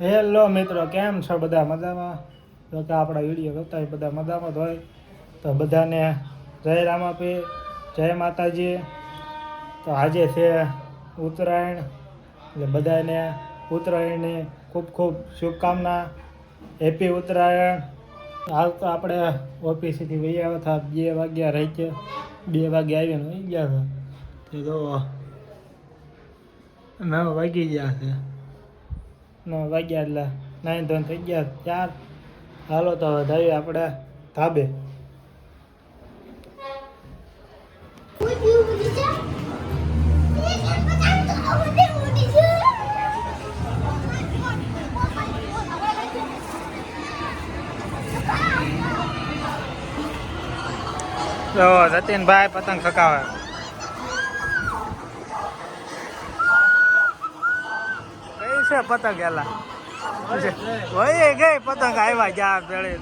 Hello મિત્રો, કેમ છો બધા મજામાં? તો કે આપણા વીડિયો કરતા હોય બધા મજામાં હોય. તો બધાને જય રામાપી જય માતાજી. તો આજે છે ઉત્તરાયણ, એટલે બધાને ઉત્તરાયણની ખૂબ ખૂબ શુભકામના. હેપી ઉત્તરાયણ. હાલ તો આપણે ઓફિસેથી વહી આવ્યા હતા, બે વાગ્યા રહી છે બે વાગે આવીને વહી ગયા હતા. તો નવ વાગી ગયા છે. નવ વાગ્યા એટલે નાઈન ધોન થઈ ગયા ચાર. હાલો તો જઈએ આપણે ધાબે. તો જતીનભાઈ પતંગ ચકાવે કઈ છે પતંગ એલા. હોય ગઈ પતંગ આવ્યા જા પેલી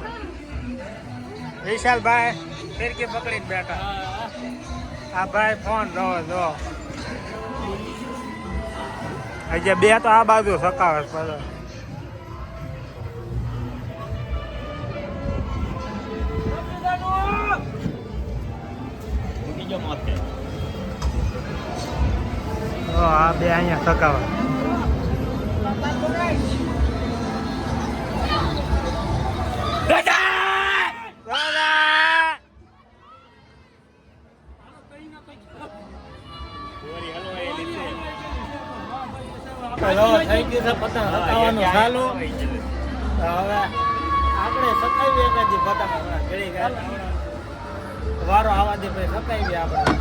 વિશાલભાઈ ફિરકી પકડીને બેઠા. આ ભાઈ ફોન જો જો હજી બે તો આ બાજુ સકાવે પછી આ બે અહીંયા સકાવે. થઈ ગયું છે પતંગ હટાવવાનું ચાલુ. હવે આપણે સકાવી એકાદી પતંગ હમણાં ઘડી ઘડી વારો આવવા દે પછી આપણે.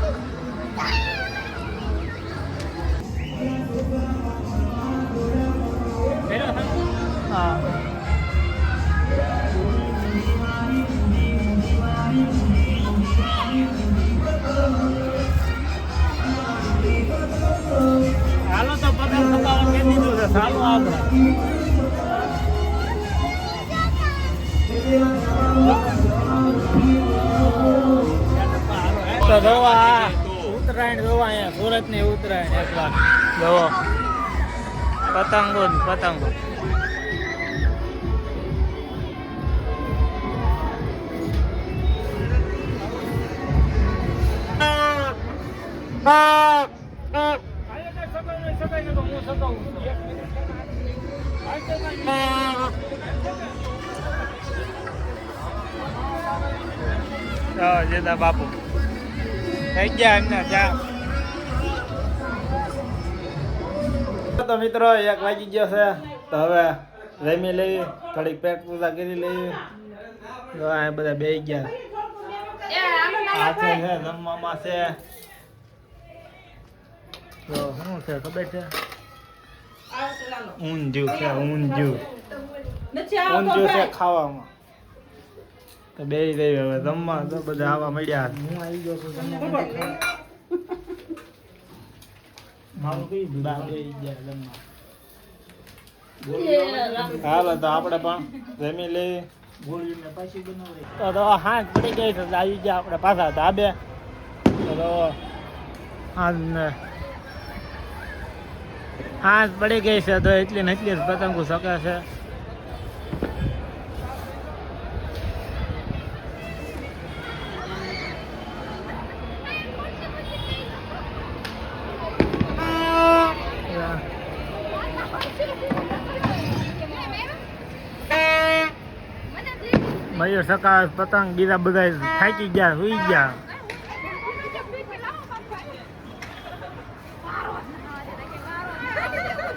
હા. ચાલુ આપણે તો જોવા ઉત્તરાયણ જોવા અહીંયા સુરતની ઉત્તરાયણ એક વાર. જોવો. પતંગો પતંગો. જેદા બાપુ થઈ ગયા એમને ચા તો મિત્રો એક વાગી ગયો છે તો હવે રમી લેવી થોડીક પેટ પૂજા કરી લેવી તો આ બધા બે ગયા આ છે છે જમવામાં છે તો શું છે ખબર છે? ઊંધિયું છે ઊંધિયું. ઊંધિયું છે ખાવામાં. તો બે રહી હવે જમવા તો બધા આવા મળ્યા. હું આવી ગયો છું જમવા મારું કઈ બા ગયા જમવા હાલો તો આપણે પણ જમી લઈએ. તો તો હાથ પડી ગઈ છે આવી ગયા આપણે પાછા ધાબે. તો તો હાથ ને હાથ પડી ગઈ છે તો એટલી ને એટલી જ પતંગો શકે છે. મયુર સકા પતંગ બીજા બધા થાકી ગયા સુઈ ગયા આવે આવે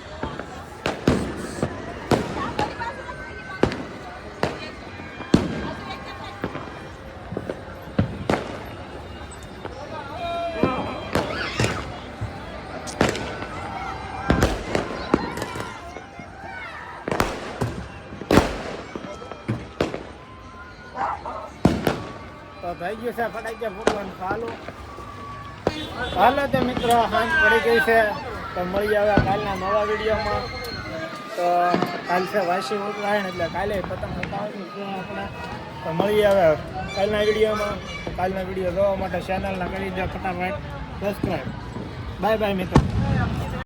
થઈ ગયું છે ફટાક્યા ફૂટવાનું ચાલુ હાલો તો મિત્રો સાંજ પડી ગઈ છે, તો મળી આવે કાલના નવા વિડીયોમાં. તો કાલ છે વાસી ઉત્તરાયણ, એટલે કાલે પતંગ ચગાવવાની છે આપણે. તો મળી આવે કાલના વિડીયોમાં. કાલના વીડિયો જોવા માટે ચેનલના કરી દો ફટાફટ. સબસ્ક્રાઈબ બાય બાય મિત્રો.